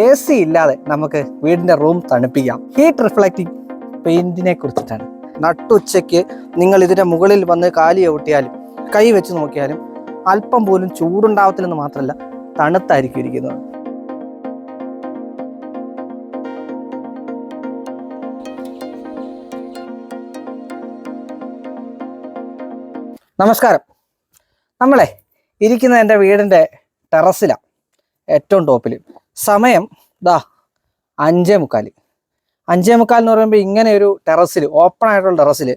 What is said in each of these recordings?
A C ഇല്ലാതെ നമുക്ക് വീടിന്റെ റൂം തണുപ്പിക്കാം. ഹീറ്റ് റിഫ്ലക്റ്റിംഗ് പെയിന്റിനെ കുറിച്ചിട്ടാണ്. നട്ടുച്ചയ്ക്ക് നിങ്ങൾ ഇതിന്റെ മുകളിൽ വന്ന് കാലി ഒട്ടിയാലും കൈ വെച്ച് നോക്കിയാലും അല്പം പോലും ചൂടുണ്ടാവത്തില്ലെന്ന് മാത്രമല്ല തണുത്തായിരിക്കും ഇരിക്കുന്നത്. നമസ്കാരം. നമ്മളെ ഇരിക്കുന്ന എന്റെ വീടിന്റെ ടെറസിലാണ് ഏറ്റവും ടോപ്പിൽ സമയം ദാ അഞ്ചേ മുക്കാൽ അഞ്ചേ മുക്കാൽ എന്ന് പറയുമ്പോൾ ഇങ്ങനെ ഒരു ടെറസിൽ ഓപ്പൺ ആയിട്ടുള്ള ടെറസിൽ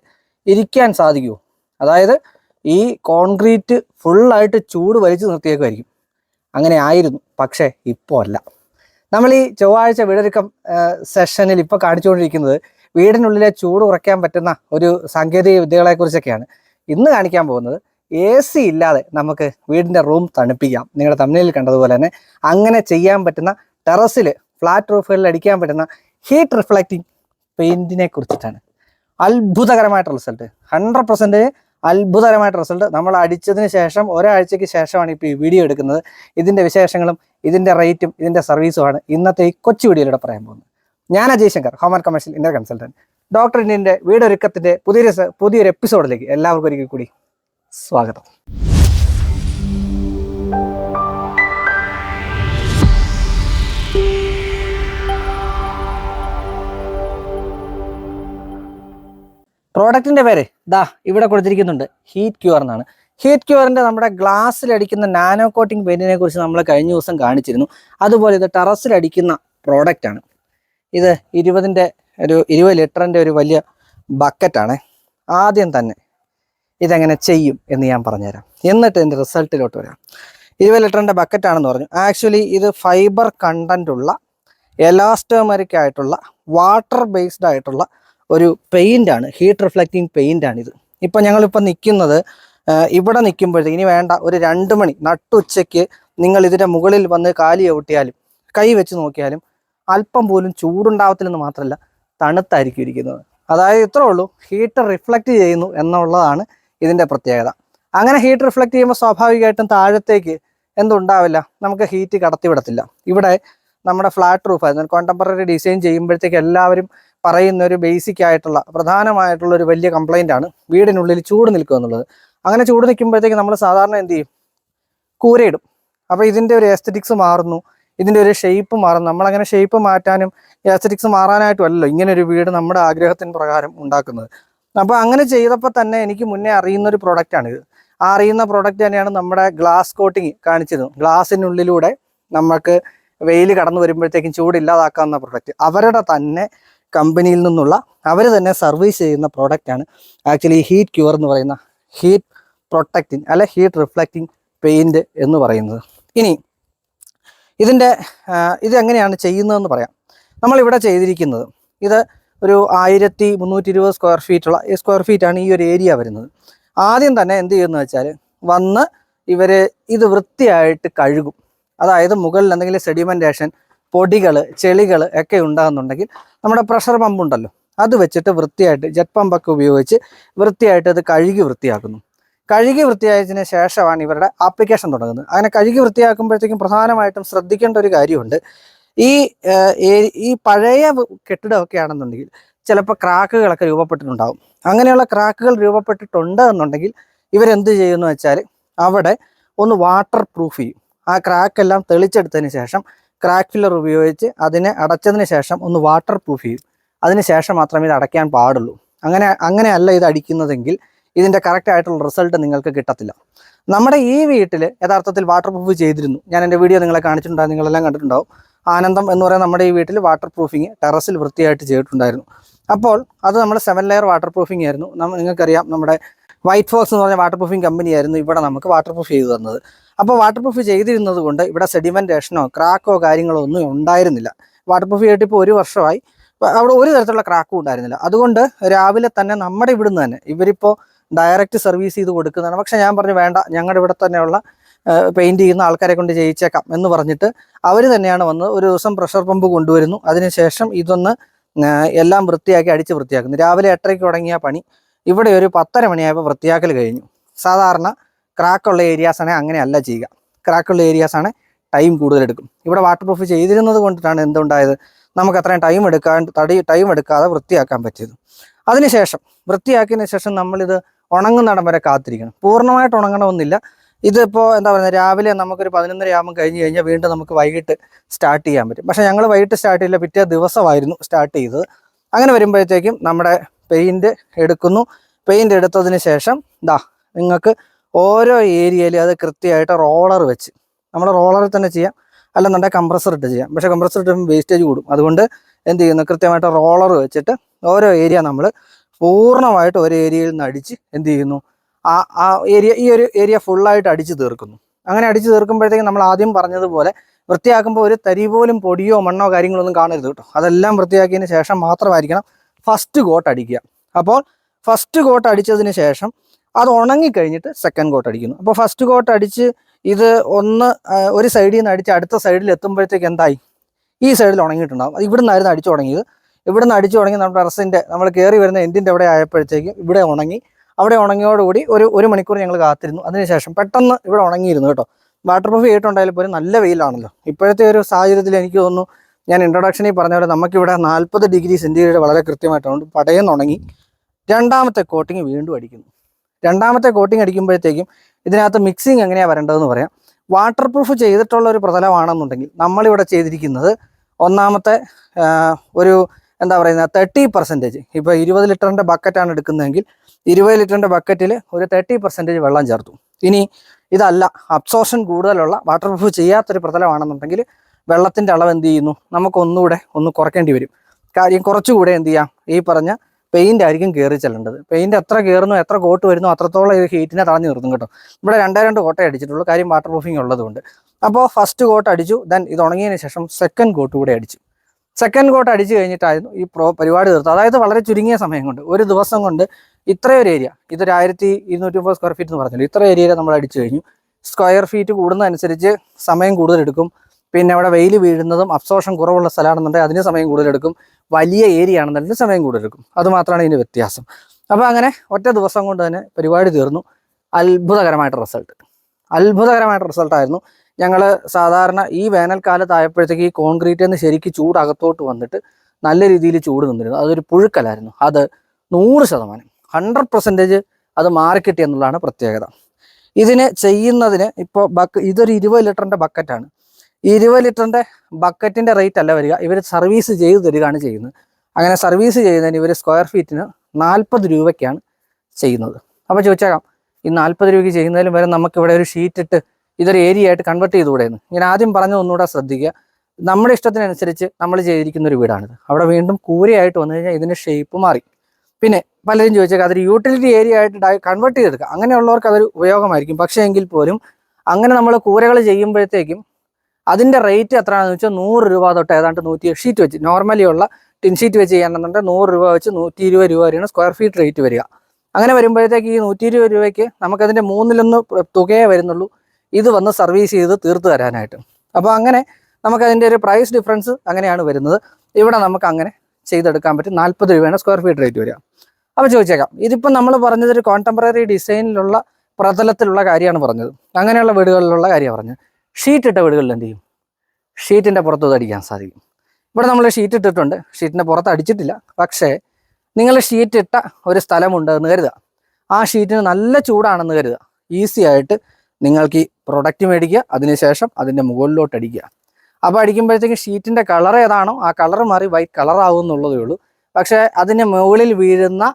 ഇരിക്കാൻ സാധിക്കുമോ അതായത് ഈ കോൺക്രീറ്റ് ഫുള്ളായിട്ട് ചൂട് വലിച്ചു നിർത്തിയേക്കുമായിരിക്കും അങ്ങനെ ആയിരുന്നു പക്ഷേ ഇപ്പോൾ അല്ല. നമ്മൾ ഈ ചൊവ്വാഴ്ച വീടൊരുക്കം സെഷനിൽ ഇപ്പോൾ കാണിച്ചുകൊണ്ടിരിക്കുന്നത് വീടിനുള്ളിലെ ചൂട് കുറയ്ക്കാൻ പറ്റുന്ന ഒരു സാങ്കേതിക വിദ്യകളെക്കുറിച്ചൊക്കെയാണ്. ഇന്ന് കാണിക്കാൻ പോകുന്നത് എ സി ഇല്ലാതെ നമുക്ക് വീടിന്റെ റൂം തണുപ്പിക്കാം. നിങ്ങളുടെ തമിഴിൽ കണ്ടതുപോലെ തന്നെ അങ്ങനെ ചെയ്യാൻ പറ്റുന്ന ടെറസിൽ ഫ്ലാറ്റ് റൂഫുകളിൽ അടിക്കാൻ പറ്റുന്ന ഹീറ്റ് റിഫ്ലക്റ്റിംഗ് പെയിന്റിനെ കുറിച്ചിട്ടാണ്. അത്ഭുതകരമായിട്ടുള്ള റിസൾട്ട് ഹൺഡ്രഡ് പെർസെന്റ് അത്ഭുതകരമായിട്ട് റിസൾട്ട് നമ്മൾ അടിച്ചതിന് ശേഷം ഒരാഴ്ചയ്ക്ക് ശേഷമാണ് ഇപ്പോൾ ഈ വീഡിയോ എടുക്കുന്നത്. ഇതിന്റെ വിശേഷങ്ങളും ഇതിന്റെ റേറ്റും ഇതിന്റെ സർവീസുമാണ് ഇന്നത്തെ ഈ കൊച്ചു വീഡിയോയിലൂടെ പറയാൻ പോകുന്നത്. ഞാൻ Ajay Shankar home and commercial India consultant doctor ഇന്ത്യന്റെ വീടൊരുക്കത്തിന്റെ പുതിയൊരു പുതിയൊരു എപ്പിസോഡിലേക്ക് എല്ലാവർക്കും ഒരിക്കൽ കൂടി സ്വാഗതം. പ്രോഡക്റ്റിന്റെ പേര് ദാ ഇവിടെ കൊടുത്തിരിക്കുന്നുണ്ട്. ഹീറ്റ് ക്യൂർ എന്നാണ്. ഹീറ്റ് ക്യൂറിന്റെ നമ്മുടെ ഗ്ലാസ്സിലടിക്കുന്ന നാനോ കോട്ടിംഗ് പെയിന്റിനെ കുറിച്ച് നമ്മൾ കഴിഞ്ഞ ദിവസം കാണിച്ചിരുന്നു. അതുപോലെ ഇത് ടെറസിലടിക്കുന്ന പ്രോഡക്റ്റാണ് ഇത് ഇരുപതിന്റെ ഒരു ഇരുപത് ലിറ്ററിന്റെ ഒരു വലിയ ബക്കറ്റാണ് ആദ്യം തന്നെ ഇതെങ്ങനെ ചെയ്യും എന്ന് ഞാൻ പറഞ്ഞുതരാം. എന്നിട്ട് ഇതിന്റെ റിസൾട്ടിലോട്ട് വരാം. ഇരുപത് ലിറ്ററിന്റെ ബക്കറ്റാണെന്ന് പറഞ്ഞു. ആക്ച്വലി ഇത് ഫൈബർ കണ്ടന്റ് ഉള്ള എലാസ്റ്റോമറിക് ആയിട്ടുള്ള വാട്ടർ ബേസ്ഡ് ആയിട്ടുള്ള ഒരു പെയിന്റ് ആണ് ഹീറ്റ് റിഫ്ലക്റ്റിംഗ് പെയിന്റ് ആണ് ഇത് ഇപ്പം ഞങ്ങളിപ്പോൾ നിൽക്കുന്നത് ഇവിടെ നിൽക്കുമ്പോഴത്തേക്ക് ഇനി വേണ്ട ഒരു രണ്ട് മണി നട്ടുച്ചയ്ക്ക് നിങ്ങൾ ഇതിന്റെ മുകളിൽ വന്ന് കാലി ചവിട്ടിയാലും കൈ വെച്ച് നോക്കിയാലും അല്പം പോലും ചൂടുണ്ടാവത്തില്ലെന്ന് മാത്രമല്ല തണുത്തായിരിക്കും ഇരിക്കുന്നത്. അതായത് ഇത്രേ ഉള്ളൂ. ഹീറ്റ് റിഫ്ലക്റ്റ് ചെയ്യുന്നു എന്നുള്ളതാണ് ഇതിന്റെ പ്രത്യേകത. അങ്ങനെ ഹീറ്റ് റിഫ്ലക്റ്റ് ചെയ്യുമ്പോൾ സ്വാഭാവികമായിട്ടും താഴത്തേക്ക് എന്തുണ്ടാവില്ല? നമുക്ക് ഹീറ്റ് കടത്തിവിടത്തില്ല ഇവിടെ നമ്മുടെ ഫ്ലാറ്റ് റൂഫ് ആയിരുന്നു. കോണ്ടംപററി ഡിസൈൻ ചെയ്യുമ്പോഴത്തേക്ക് എല്ലാവരും പറയുന്ന ഒരു ബേസിക് ആയിട്ടുള്ള പ്രധാനമായിട്ടുള്ള ഒരു വലിയ കംപ്ലൈന്റ് ആണ് വീടിനുള്ളിൽ ചൂട് നിൽക്കുക എന്നുള്ളത്. അങ്ങനെ ചൂട് നിൽക്കുമ്പോഴത്തേക്ക് നമ്മൾ സാധാരണ എന്ത് ചെയ്യും? കൂരയിടും. അപ്പോൾ ഇതിന്റെ ഒരു എസ്തറ്റിക്സ് മാറുന്നു. ഇതിന്റെ ഒരു ഷേപ്പ് മാറുന്നു. നമ്മളങ്ങനെ ഷേപ്പ് മാറ്റാനും എസ്തറ്റിക്സ് മാറാനായിട്ടും അല്ലല്ലോ ഇങ്ങനെ ഒരു വീട് നമ്മുടെ ആഗ്രഹത്തിന് പ്രകാരം ഉണ്ടാക്കുന്നത്. അപ്പോൾ അങ്ങനെ ചെയ്തപ്പോൾ തന്നെ എനിക്ക് മുന്നേ അറിയുന്ന ഒരു പ്രോഡക്റ്റാണ് ഇത്. ആ അറിയുന്ന പ്രോഡക്റ്റ് തന്നെയാണ് നമ്മുടെ ഗ്ലാസ് കോട്ടിങ് കാണിച്ചത് ഗ്ലാസിനുള്ളിലൂടെ നമുക്ക് വെയിൽ കടന്നു വരുമ്പോഴത്തേക്കും ചൂടില്ലാതാക്കാവുന്ന പ്രൊഡക്റ്റ് അവരുടെ തന്നെ കമ്പനിയിൽ നിന്നുള്ള അവർ തന്നെ സർവീസ് ചെയ്യുന്ന പ്രോഡക്റ്റാണ് ആക്ച്വലി ഹീറ്റ് ക്യൂർ എന്ന് പറയുന്ന ഹീറ്റ് പ്രൊട്ടക്റ്റിംഗ് അല്ലെ ഹീറ്റ് റിഫ്ലക്റ്റിംഗ് പെയിന്റ് എന്ന് പറയുന്നത്. ഇനി ഇതിന്റെ ഇത് എങ്ങനെയാണ് ചെയ്യുന്നതെന്ന് പറയാം. നമ്മളിവിടെ ചെയ്തിരിക്കുന്നത് ഇത് ഒരു ആയിരത്തി മുന്നൂറ്റി ഇരുപത് സ്ക്വയർ ഫീറ്റുള്ള സ്ക്വയർ ഫീറ്റാണ് ഈ ഒരു ഏരിയ വരുന്നത്. ആദ്യം തന്നെ എന്ത് ചെയ്യുമെന്ന് വെച്ചാൽ വന്ന് ഇവർ ഇത് വൃത്തിയായിട്ട് കഴുകും. അതായത് മുകളിൽ എന്തെങ്കിലും സെഡിമെന്റേഷൻ പൊടികൾ ചെളികൾ ഒക്കെ ഉണ്ടാകുന്നുണ്ടെങ്കിൽ നമ്മുടെ പ്രഷർ പമ്പ് ഉണ്ടല്ലോ അത് വെച്ചിട്ട് വൃത്തിയായിട്ട് ജെറ്റ് പമ്പൊക്കെ ഉപയോഗിച്ച് വൃത്തിയായിട്ട് അത് കഴുകി വൃത്തിയാക്കുന്നു. കഴുകി വൃത്തിയായതിനു ശേഷമാണ് ഇവരുടെ ആപ്ലിക്കേഷൻ തുടങ്ങുന്നത്. അങ്ങനെ കഴുകി വൃത്തിയാക്കുമ്പോഴത്തേക്കും പ്രധാനമായിട്ടും ശ്രദ്ധിക്കേണ്ട ഒരു കാര്യമുണ്ട്. ഈ ഈ പഴയ കെട്ടിടമൊക്കെ ആണെന്നുണ്ടെങ്കിൽ ചിലപ്പോൾ ക്രാക്കുകളൊക്കെ രൂപപ്പെട്ടിട്ടുണ്ടാകും അങ്ങനെയുള്ള ക്രാക്കുകൾ രൂപപ്പെട്ടിട്ടുണ്ട് എന്നുണ്ടെങ്കിൽ ഇവരെന്ത് ചെയ്യുമെന്ന് വെച്ചാൽ അവിടെ ഒന്ന് വാട്ടർ പ്രൂഫ് ചെയ്യും. ആ ക്രാക്കെല്ലാം തെളിച്ചെടുത്തതിന് ശേഷം ക്രാക്ക് ഫില്ലർ ഉപയോഗിച്ച് അതിനെ അടച്ചതിന് ശേഷം ഒന്ന് വാട്ടർ പ്രൂഫ് ചെയ്യും. അതിന് ശേഷം മാത്രമേ ഇത് അടയ്ക്കാൻ പാടുള്ളൂ. അങ്ങനെ അങ്ങനെയല്ല ഇത് അടിക്കുന്നതെങ്കിൽ ഇതിന്റെ കറക്റ്റ് ആയിട്ടുള്ള റിസൾട്ട് നിങ്ങൾക്ക് കിട്ടത്തില്ല. നമ്മുടെ ഈ വീട്ടിൽ യഥാർത്ഥത്തിൽ വാട്ടർ പ്രൂഫ് ചെയ്തിരുന്നു. ഞാൻ എന്റെ വീഡിയോ നിങ്ങളെ കാണിച്ചിട്ടുണ്ടാകും നിങ്ങളെല്ലാം കണ്ടിട്ടുണ്ടാവും. ആനന്ദം എന്ന് പറയുന്ന നമ്മുടെ ഈ വീട്ടിൽ വാട്ടർ പ്രൂഫിങ് ടെറസിൽ വൃത്തിയായിട്ട് ചെയ്തിട്ടുണ്ടായിരുന്നു. അപ്പോൾ അത് നമ്മുടെ സെവൻ ലെയർ വാട്ടർ പ്രൂഫിംഗ് ആയിരുന്നു. നിങ്ങൾക്കറിയാം നമ്മുടെ വൈറ്റ് ഫോക്സ് എന്ന് പറഞ്ഞ വാട്ടർ പ്രൂഫിംഗ് കമ്പനിയായിരുന്നു ഇവിടെ നമുക്ക് വാട്ടർ പ്രൂഫ് ചെയ്തു തന്നത്. അപ്പോൾ വാട്ടർ പ്രൂഫ് ചെയ്തിരുന്നത് കൊണ്ട് ഇവിടെ സെഡിമെന്റേഷനോ ക്രാക്കോ കാര്യങ്ങളോ ഒന്നും ഉണ്ടായിരുന്നില്ല. വാട്ടർ പ്രൂഫ് ചെയ്തിട്ട് ഇപ്പോൾ ഒരു വർഷമായി. അവിടെ ഒരു തരത്തിലുള്ള ക്രാക്കും ഉണ്ടായിരുന്നില്ല. അതുകൊണ്ട് രാവിലെ തന്നെ നമ്മുടെ ഇവിടുന്ന് തന്നെ ഇവരിപ്പോൾ ഡയറക്റ്റ് സർവീസ് ചെയ്ത് കൊടുക്കുന്നതാണ്. പക്ഷെ ഞാൻ പറഞ്ഞു വേണ്ട ഞങ്ങളുടെ ഇവിടെ തന്നെയുള്ള പെയിന്റ് ചെയ്യുന്ന ആൾക്കാരെ കൊണ്ട് ചെയ്യിച്ചേക്കാം എന്ന് പറഞ്ഞിട്ട് അവർ തന്നെയാണ് വന്ന് ഒരു ദിവസം പ്രഷർ പമ്പ് കൊണ്ടുവരുന്നു. അതിനുശേഷം ഇതൊന്ന് എല്ലാം വൃത്തിയാക്കി അടിച്ച് വൃത്തിയാക്കുന്നു. രാവിലെ എട്ടരയ്ക്ക് തുടങ്ങിയ പണി. ഇവിടെ ഒരു പത്തര മണിയായപ്പോൾ വൃത്തിയാക്കൽ കഴിഞ്ഞു. സാധാരണ ക്രാക്കുള്ള ഏരിയാസാണെങ്കിൽ അങ്ങനെയല്ല ചെയ്യുക. ക്രാക്കുള്ള ഏരിയാസാണ് ടൈം കൂടുതലെടുക്കും ഇവിടെ വാട്ടർ പ്രൂഫ് ചെയ്തിരുന്നത് കൊണ്ടിട്ടാണ് എന്തുണ്ടായത്? നമുക്ക് അത്രയും ടൈം എടുക്കാൻ തടി ടൈം എടുക്കാതെ വൃത്തിയാക്കാൻ പറ്റിയത്. അതിനുശേഷം വൃത്തിയാക്കിയതിന് ശേഷം നമ്മളിത് ഉണങ്ങുന്നിടം വരെ കാത്തിരിക്കണം. പൂർണമായിട്ട് ഉണങ്ങണമെന്നില്ല. ഇതിപ്പോൾ എന്താ പറയുക രാവിലെ നമുക്കൊരു പതിനൊന്നര ആകുമ്പോൾ കഴിഞ്ഞ് കഴിഞ്ഞാൽ വീണ്ടും നമുക്ക് വൈകിട്ട് സ്റ്റാർട്ട് ചെയ്യാൻ പറ്റും. പക്ഷേ ഞങ്ങൾ വൈകിട്ട് സ്റ്റാർട്ട് ചെയ്യില്ല പിറ്റേ ദിവസമായിരുന്നു സ്റ്റാർട്ട് ചെയ്തത്. അങ്ങനെ വരുമ്പോഴത്തേക്കും നമ്മുടെ പെയിന്റ് എടുക്കുന്നു. പെയിന്റ് എടുത്തതിന് ശേഷം ദാ നിങ്ങൾക്ക് ഓരോ ഏരിയയിലും അത് കൃത്യമായിട്ട് റോളർ വെച്ച് നമ്മൾ റോളറിൽ തന്നെ ചെയ്യാം. അല്ലെന്നുണ്ടെങ്കിൽ കംപ്രസർ ഇട്ട് ചെയ്യാം. പക്ഷേ കംപ്രസർ ഇട്ട് വേസ്റ്റേജ് കൂടും. അതുകൊണ്ട് എന്ത് ചെയ്യുന്നു? കൃത്യമായിട്ട് റോളർ വെച്ചിട്ട് ഓരോ ഏരിയ നമ്മൾ പൂർണമായിട്ട് ഒരു ഏരിയയിൽ നിന്ന് അടിച്ച് എന്ത് ചെയ്യുന്നു? ആ ആ ഏരിയ ഈ ഒരു ഏരിയ ഫുള്ളായിട്ട് അടിച്ച് തീർക്കുന്നു. അങ്ങനെ അടിച്ച് തീർക്കുമ്പോഴത്തേക്കും നമ്മൾ ആദ്യം പറഞ്ഞതുപോലെ വൃത്തിയാക്കുമ്പോൾ ഒരു തരി പോലും പൊടിയോ മണ്ണോ കാര്യങ്ങളൊന്നും കാണരുത് കേട്ടോ. അതെല്ലാം വൃത്തിയാക്കിയതിന് ശേഷം മാത്രമായിരിക്കണം ഫസ്റ്റ് കോട്ട് അടിക്കുക. അപ്പോൾ ഫസ്റ്റ് കോട്ട് അടിച്ചതിന് ശേഷം അത് ഉണങ്ങിക്കഴിഞ്ഞിട്ട് സെക്കൻഡ് കോട്ട് അടിക്കുന്നു. അപ്പോൾ ഫസ്റ്റ് കോട്ട് അടിച്ച് ഇത് ഒന്ന് ഒരു സൈഡിൽ നിന്ന് അടിച്ച് അടുത്ത സൈഡിൽ എത്തുമ്പോഴത്തേക്ക് എന്തായി? ഈ സൈഡിൽ ഉണങ്ങിയിട്ടുണ്ടാകും ഇവിടുന്നായിരുന്നു അടിച്ചു തുടങ്ങിയത് ഇവിടെ നിന്ന് അടിച്ചു തുടങ്ങി നമ്മുടെ ടെറസിന്റെ നമ്മൾ കയറി വരുന്ന എൻഡിന്റെ അവിടെ ആയപ്പോഴത്തേക്കും ഇവിടെ ഉണങ്ങി. അവിടെ ഉണങ്ങിയോടുകൂടി ഒരു ഒരു മണിക്കൂർ ഞങ്ങൾ കാത്തിരുന്നു. അതിനുശേഷം പെട്ടെന്ന് ഇവിടെ ഉണങ്ങിയിരുന്നു കേട്ടോ. വാട്ടർ പ്രൂഫ് ചെയ്തിട്ടുണ്ടായാലും പോലും നല്ല വെയിലാണല്ലോ. ഇപ്പോഴത്തെ ഒരു സാഹചര്യത്തിൽ എനിക്ക് തോന്നുന്നു ഞാൻ ഇൻട്രൊഡക്ഷനിൽ പറഞ്ഞ പോലെ നമുക്കിവിടെ നാൽപ്പത് ഡിഗ്രി സെന്റിഗ്രേഡ് വളരെ കൃത്യമായിട്ടുണ്ട് പടയെന്ന് ഉണങ്ങി രണ്ടാമത്തെ കോട്ടിങ് വീണ്ടും അടിക്കുന്നു. രണ്ടാമത്തെ കോട്ടിങ് അടിക്കുമ്പോഴത്തേക്കും ഇതിനകത്ത് മിക്സിങ് എങ്ങനെയാണ് വരേണ്ടതെന്ന് പറയാം. വാട്ടർ പ്രൂഫ് ചെയ്തിട്ടുള്ള ഒരു പ്രതലമാണെന്നുണ്ടെങ്കിൽ നമ്മളിവിടെ ചെയ്തിരിക്കുന്നത് ഒന്നാമത്തെ ഒരു എന്താ പറയുന്നത് തേർട്ടി പെർസെന്റേജ് ഇപ്പോൾ ഇരുപത് ലിറ്ററിന്റെ ബക്കറ്റാണ് എടുക്കുന്നതെങ്കിൽ ഇരുപത് ലിറ്ററിന്റെ ബക്കറ്റിൽ ഒരു തേർട്ടി പെർസെന്റേജ് വെള്ളം ചേർത്തു. ഇനി ഇതല്ല അബ്സോർഷൻ കൂടുതലുള്ള വാട്ടർ പ്രൂഫ് ചെയ്യാത്തൊരു പ്രതലമാണെന്നുണ്ടെങ്കിൽ വെള്ളത്തിന്റെ അളവ് എന്ത് ചെയ്യുന്നു? നമുക്ക് ഒന്നുകൂടെ ഒന്ന് കുറയ്ക്കേണ്ടി വരും. കാര്യം കുറച്ചുകൂടെ എന്ത് ചെയ്യാം? ഈ പറഞ്ഞ പെയിന്റ് ആയിരിക്കും കയറി ചെല്ലേണ്ടത്. പെയിന്റ് എത്ര കയറുന്നു എത്ര കോട്ട് വരുന്നു അത്രത്തോളം ഇത് ഹീറ്റിനെ തടഞ്ഞു നിർത്തും കേട്ടോ. ഇവിടെ രണ്ടേ രണ്ട് കോട്ടേ അടിച്ചിട്ടുള്ളൂ കാര്യം വാട്ടർ പ്രൂഫിങ് ഉള്ളതുകൊണ്ട്. അപ്പോൾ ഫസ്റ്റ് കോട്ട് അടിച്ചു ദെൻ ഇത് ഉണങ്ങിയതിന് ശേഷം സെക്കൻഡ് കോട്ട് കൂടെ അടിച്ചു. സെക്കൻഡ് കോട്ട് അടിച്ചു കഴിഞ്ഞിട്ടായിരുന്നു ഈ പ്രോ പരിപാടി തീർത്തത്. അതായത് വളരെ ചുരുങ്ങിയ സമയം കൊണ്ട് ഒരു ദിവസം കൊണ്ട് ഇത്രയൊരു ഏരിയ ഇതൊരു ആയിരത്തി ഇരുന്നൂറ്റി മുപ്പത് സ്ക്വയർ ഫീറ്റ് എന്ന് പറഞ്ഞല്ലോ ഇത്ര ഏരിയ നമ്മൾ അടിച്ചു കഴിഞ്ഞു. സ്ക്വയർ ഫീറ്റ് കൂടുന്നതനുസരിച്ച് സമയം കൂടുതലെടുക്കും പിന്നെ അവിടെ വെയിൽ വീഴുന്നതും അബ്സോർഷൻ കുറവുള്ള സ്ഥലമാണെന്നുണ്ടെങ്കിൽ അതിന് സമയം കൂടുതലെടുക്കും വലിയ ഏരിയ ആണെന്നുണ്ടെങ്കിൽ സമയം കൂടുതലെടുക്കും അതുമാത്രമാണ് ഇതിന്റെ വ്യത്യാസം. അപ്പോൾ അങ്ങനെ ഒറ്റ ദിവസം കൊണ്ട് തന്നെ പരിപാടി തീർന്നു. അത്ഭുതകരമായിട്ട് റിസൾട്ട് അത്ഭുതകരമായിട്ട് റിസൾട്ടായിരുന്നു ഞങ്ങൾ സാധാരണ ഈ വേനൽക്കാലത്തായപ്പോഴത്തേക്ക് ഈ കോൺക്രീറ്റിൽ നിന്ന് ശരിക്കും ചൂട് അകത്തോട്ട് വന്നിട്ട് നല്ല രീതിയിൽ ചൂട് നിന്നിരുന്നു. അതൊരു പുഴുക്കലായിരുന്നു. അത് നൂറ് ശതമാനം. ഹൺഡ്രഡ് പെർസെന്റേജ് അത് മാറിക്കിട്ടി എന്നുള്ളതാണ് പ്രത്യേകത. ഇതിന് ചെയ്യുന്നതിന് ഇപ്പോൾ ബക്ക് ഇതൊരു ഇരുപത് ലിറ്ററിന്റെ ബക്കറ്റാണ് ഇരുപത് ലിറ്ററിന്റെ ബക്കറ്റിന്റെ റേറ്റ് അല്ല വരിക. ഇവർ സർവീസ് ചെയ്തു തരികയാണ് ചെയ്യുന്നത്. അങ്ങനെ സർവീസ് ചെയ്യുന്നതിന് ഇവർ സ്ക്വയർ ഫീറ്റിന് നാൽപ്പത് രൂപയ്ക്കാണ് ചെയ്യുന്നത്. അപ്പോൾ ചോദിച്ചേക്കാം. ഈ നാൽപ്പത് രൂപയ്ക്ക് ചെയ്യുന്നതിലും വരെ നമുക്കിവിടെ ഒരു ഷീറ്റ് ഇട്ട് ഇതൊരു ഏരിയ ആയിട്ട് കൺവെർട്ട് ചെയ്തുകൂടെയെന്ന്. ഞാൻ ആദ്യം പറഞ്ഞ ഒന്നുകൂടെ ശ്രദ്ധിക്കുക. നമ്മുടെ ഇഷ്ടത്തിനനുസരിച്ച് നമ്മൾ ചെയ്തിരിക്കുന്ന ഒരു വീടാണിത്. അവിടെ വീണ്ടും കൂരയായിട്ട് വന്നു കഴിഞ്ഞാൽ ഇതിന്റെ ഷേപ്പ് മാറി. പിന്നെ പലരും ചോദിച്ചേക്കാം അതൊരു യൂട്ടിലിറ്റി ഏരിയ ആയിട്ട് കൺവെർട്ട് ചെയ്തെടുക്കുക അങ്ങനെയുള്ളവർക്ക് അതൊരു ഉപയോഗമായിരിക്കും. പക്ഷേ എങ്കിൽ പോലും അങ്ങനെ നമ്മൾ കൂരകൾ ചെയ്യുമ്പോഴത്തേക്കും അതിന്റെ റേറ്റ് എത്രയാണെന്ന് വെച്ചാൽ നൂറ് രൂപ തൊട്ട് ഏതാണ്ട് നൂറ്റി ഷീറ്റ് വെച്ച് നോർമലി ഉള്ള ടിൻ ഷീറ്റ് വെച്ച് ചെയ്യാണെന്നുണ്ടെങ്കിൽ നൂറ് രൂപ വെച്ച് നൂറ്റി ഇരുപത് രൂപ വരെയാണ് സ്ക്വയർ ഫീറ്റ് റേറ്റ് വരിക. അങ്ങനെ വരുമ്പോഴത്തേക്ക് ഈ നൂറ്റി ഇരുപത് രൂപയ്ക്ക് നമുക്കതിന്റെ മൂന്നിലൊന്ന് തുകയേ വരുന്നുള്ളൂ. ഇത് വന്ന് സർവീസ് ചെയ്ത് തീർത്ത് തരാനായിട്ട്. അപ്പോൾ അങ്ങനെ നമുക്ക് അതിന്റെ ഒരു പ്രൈസ് ഡിഫറൻസ് അങ്ങനെയാണ് വരുന്നത്. ഇവിടെ നമുക്ക് അങ്ങനെ ചെയ്തെടുക്കാൻ പറ്റും. നാൽപ്പത് രൂപയാണ് സ്ക്വയർ ഫീറ്റ് റേറ്റ് വരിക. അപ്പോൾ ചോദിച്ചേക്കാം. ഇതിപ്പോൾ നമ്മൾ പറഞ്ഞത് ഒരു കോണ്ടംപററി ഡിസൈനിലുള്ള പ്രതലത്തിലുള്ള കാര്യമാണ് പറഞ്ഞത്. അങ്ങനെയുള്ള വീടുകളിലുള്ള കാര്യമാണ് പറഞ്ഞത്. ഷീറ്റ് ഇട്ട വീടുകളിൽ എന്ത് ചെയ്യും? ഷീറ്റിന്റെ പുറത്ത് അടിക്കാൻ സാധിക്കും. ഇവിടെ നമ്മൾ ഷീറ്റ് ഇട്ടിട്ടുണ്ട്. ഷീറ്റിന്റെ പുറത്ത് അടിച്ചിട്ടില്ല. പക്ഷേ നിങ്ങൾ ഷീറ്റ് ഇട്ട ഒരു സ്ഥലമുണ്ടെന്ന് കരുതുക. ആ ഷീറ്റിന് നല്ല ചൂടാണെന്ന് കരുതുക. ഈസി ആയിട്ട് നിങ്ങൾക്ക് ഈ പ്രൊഡക്റ്റ് മേടിക്കുക അതിനുശേഷം അതിന്റെ മുകളിലോട്ട് അടിക്കുക അപ്പോൾ അടിക്കുമ്പോഴത്തേക്കും ഷീറ്റിന്റെ കളർ ഏതാണോ ആ കളർ മാറി വൈറ്റ് കളർ ആവും എന്നുള്ളതേ ഉള്ളൂ. പക്ഷേ അതിന്റെ മുകളിൽ വീഴുന്ന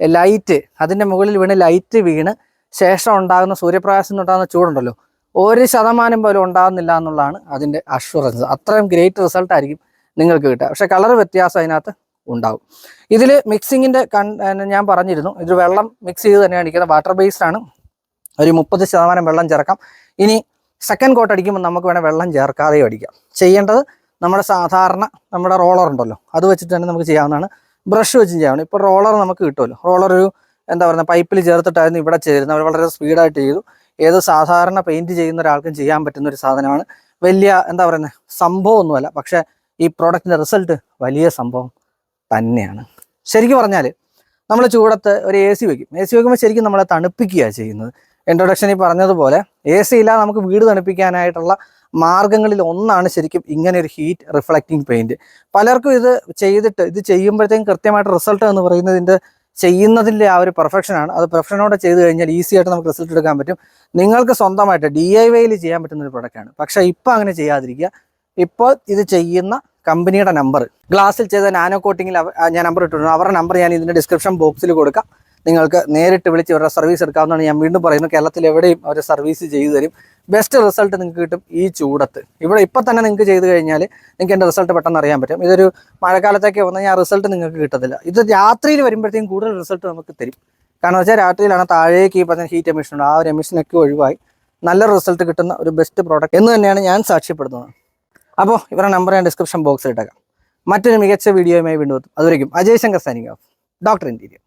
ലൈറ്റ് അതിന്റെ മുകളിൽ വീണ് ലൈറ്റ് വീണ് ശേഷം ഉണ്ടാകുന്ന സൂര്യപ്രകാശത്തിൽ ഉണ്ടാകുന്ന ചൂടുണ്ടല്ലോ ഒരു ശതമാനം പോലും ഉണ്ടാകുന്നില്ല എന്നുള്ളതാണ് അതിന്റെ അഷുറൻസ് അത്രയും ഗ്രേറ്റ് റിസൾട്ട് ആയിരിക്കും നിങ്ങൾക്ക് കിട്ടുക. പക്ഷേ കളർ വ്യത്യാസം അതിനകത്ത് ഉണ്ടാവും. ഇതിൽ മിക്സിങ്ങിന്റെ ഞാൻ പറഞ്ഞിരുന്നു ഇത് വെള്ളം മിക്സ് ചെയ്ത് തന്നെയാണ് ഇരിക്കുന്നത്. വാട്ടർ ബേസ്ഡ് ആണ്. ഒരു മുപ്പത് ശതമാനം വെള്ളം ചേർക്കാം. ഇനി സെക്കൻഡ് കോട്ട് അടിക്കുമ്പോൾ നമുക്ക് വേണേൽ വെള്ളം ചേർക്കാതെ അടിക്കാം. ചെയ്യേണ്ടത് നമ്മുടെ സാധാരണ നമ്മുടെ റോളർ ഉണ്ടല്ലോ അത് വെച്ചിട്ട് തന്നെ നമുക്ക് ചെയ്യാവുന്നതാണ്. ബ്രഷ് വെച്ചും ചെയ്യാവുന്ന ഇപ്പോൾ റോളർ നമുക്ക് കിട്ടുമല്ലോ. റോളർ ഒരു എന്താ പറയുക പൈപ്പിൽ ചേർത്തിട്ടായിരുന്നു ഇവിടെ ചേരുന്നത്. അവർ വളരെ സ്പീഡായിട്ട് ചെയ്തു. ഏത് സാധാരണ പെയിന്റ് ചെയ്യുന്ന ഒരാൾക്കും ചെയ്യാൻ പറ്റുന്ന ഒരു സാധനമാണ്. വലിയ എന്താ പറയുന്നത് സംഭവമൊന്നുമല്ല. പക്ഷേ ഈ പ്രോഡക്റ്റിന്റെ റിസൾട്ട് വലിയ സംഭവം തന്നെയാണ്. ശരിക്കും പറഞ്ഞാൽ നമ്മൾ ചൂടത്ത് ഒരു എ സി വയ്ക്കും എ സി വയ്ക്കുമ്പോൾ ശരിക്കും നമ്മളെ തണുപ്പിക്കുകയാണ് ചെയ്യുന്നത്. ഇൻട്രൊഡക്ഷനിൽ പറഞ്ഞതുപോലെ എ സി ഇല്ലാതെ നമുക്ക് വീട് തണുപ്പിക്കാനായിട്ടുള്ള മാർഗങ്ങളിൽ ഒന്നാണ് ശരിക്കും ഇങ്ങനെ ഒരു ഹീറ്റ് റിഫ്ലക്റ്റിംഗ് പെയിന്റ് പലർക്കും ഇത് ചെയ്തിട്ട് ഇത് ചെയ്യുമ്പോഴത്തേക്കും കൃത്യമായിട്ട് റിസൾട്ട് എന്ന് പറയുന്നതിന്റെ ചെയ്യുന്നതിന്റെ ആ ഒരു പെർഫെക്ഷനാണ് അത് പെർഫെക്ഷനോടെ ചെയ്ത് കഴിഞ്ഞാൽ ഈസി ആയിട്ട് നമുക്ക് റിസൾട്ട് എടുക്കാൻ പറ്റും. നിങ്ങൾക്ക് സ്വന്തമായിട്ട് ഡി ഐ വൈയിൽ ചെയ്യാൻ പറ്റുന്ന ഒരു പ്രൊഡക്റ്റാണ് പക്ഷേ ഇപ്പോൾ അങ്ങനെ ചെയ്യാതിരിക്കുക. ഇപ്പോൾ ഇത് ചെയ്യുന്ന കമ്പനിയുടെ നമ്പർ ഗ്ലാസ്സിൽ ചെയ്ത നാനോ കോട്ടിങ്ങിൽ ഞാൻ നമ്പർ ഇട്ടിട്ടുണ്ട്. അവരുടെ നമ്പർ ഞാൻ ഇതിന്റെ ഡിസ്ക്രിപ്ഷൻ ബോക്സിൽ കൊടുക്കാം. നിങ്ങൾക്ക് നേരിട്ട് വിളിച്ച് ഇവരുടെ സർവീസ് എടുക്കാവുന്നതാണ്. ഞാൻ വീണ്ടും പറയുന്നത് കേരളത്തിൽ എവിടെയും അവർ സർവീസ് ചെയ്തു തരും. ബെസ്റ്റ് റിസൾട്ട് നിങ്ങൾക്ക് കിട്ടും ഈ ചൂടത്ത്. ഇവിടെ ഇപ്പം തന്നെ നിങ്ങൾക്ക് ചെയ്ത് കഴിഞ്ഞാൽ നിങ്ങൾക്ക് എന്റെ റിസൾട്ട് പെട്ടെന്ന് അറിയാൻ പറ്റും. ഇതൊരു മഴക്കാലത്തേക്ക് വന്നു കഴിഞ്ഞാൽ റിസൾട്ട് നിങ്ങൾക്ക് കിട്ടത്തില്ല. ഇത് രാത്രിയിൽ വരുമ്പോഴത്തേക്കും കൂടുതൽ റിസൾട്ട് നമുക്ക് തരും. കാരണം വെച്ചാൽ രാത്രിയിലാണ് താഴേക്ക് ഈ പറഞ്ഞ ഹീറ്റ് എമിഷൻ ഉണ്ട്. ആ ഒരു എമിഷനൊക്കെ ഒഴിവായി നല്ല റിസൾട്ട് കിട്ടുന്ന ഒരു ബെസ്റ്റ് പ്രോഡക്റ്റ് എന്ന് തന്നെയാണ് ഞാൻ സാക്ഷ്യപ്പെടുത്തുന്നത്. അപ്പോൾ ഇവരുടെ നമ്പർ ഞാൻ ഡിസ്ക്രിപ്ഷൻ ബോക്സിൽ ഇട്ടേക്കാം. മറ്റൊരു മികച്ച വീഡിയോയുമായി വീണ്ടും അതുവരെയും Ajay Shankar signing off doctor interior